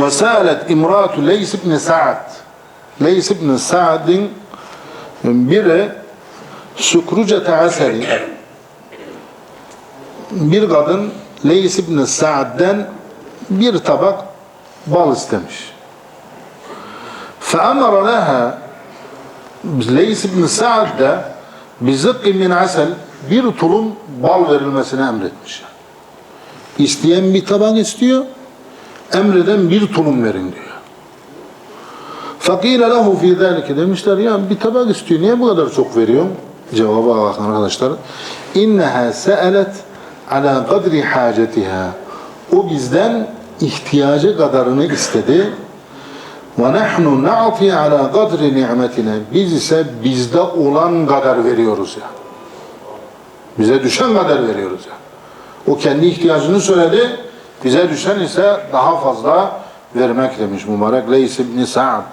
Ve sâlet imratu Leys ibn Sa'd. Leys ibn Sa'd'in biri sükrucete aseli bir kadın Leys ibn Sa'd'den bir tabak bal istemiş. فَأَمَرَ لَهَا Leys ibn Sa'd da bizıkkı min asel bir tulum bal verilmesini emretmiş. İsteyen bir tabak istiyor, emreden bir tulum verin diyor. فَقِيلَ لَهُ فِي ذَٰلِكَ Demişler ya bir tabak istiyor, niye bu kadar çok veriyorsun? Cevaba bakın arkadaşlar. اِنَّهَا سَأَلَتْ عَلَى قَدْرِ حَاجَتِهَا O bizden ihtiyacı kadarını istedi. وَنَحْنُ نَعْطِي عَلَى قَدْرِ نِعْمَتِنَا Biz ise bizde olan kadar veriyoruz ya. Bize düşen kadar veriyoruz ya. O kendi ihtiyacını söyledi. Bize düşen ise daha fazla vermek demiş mübarek Leys ibn Sa'd.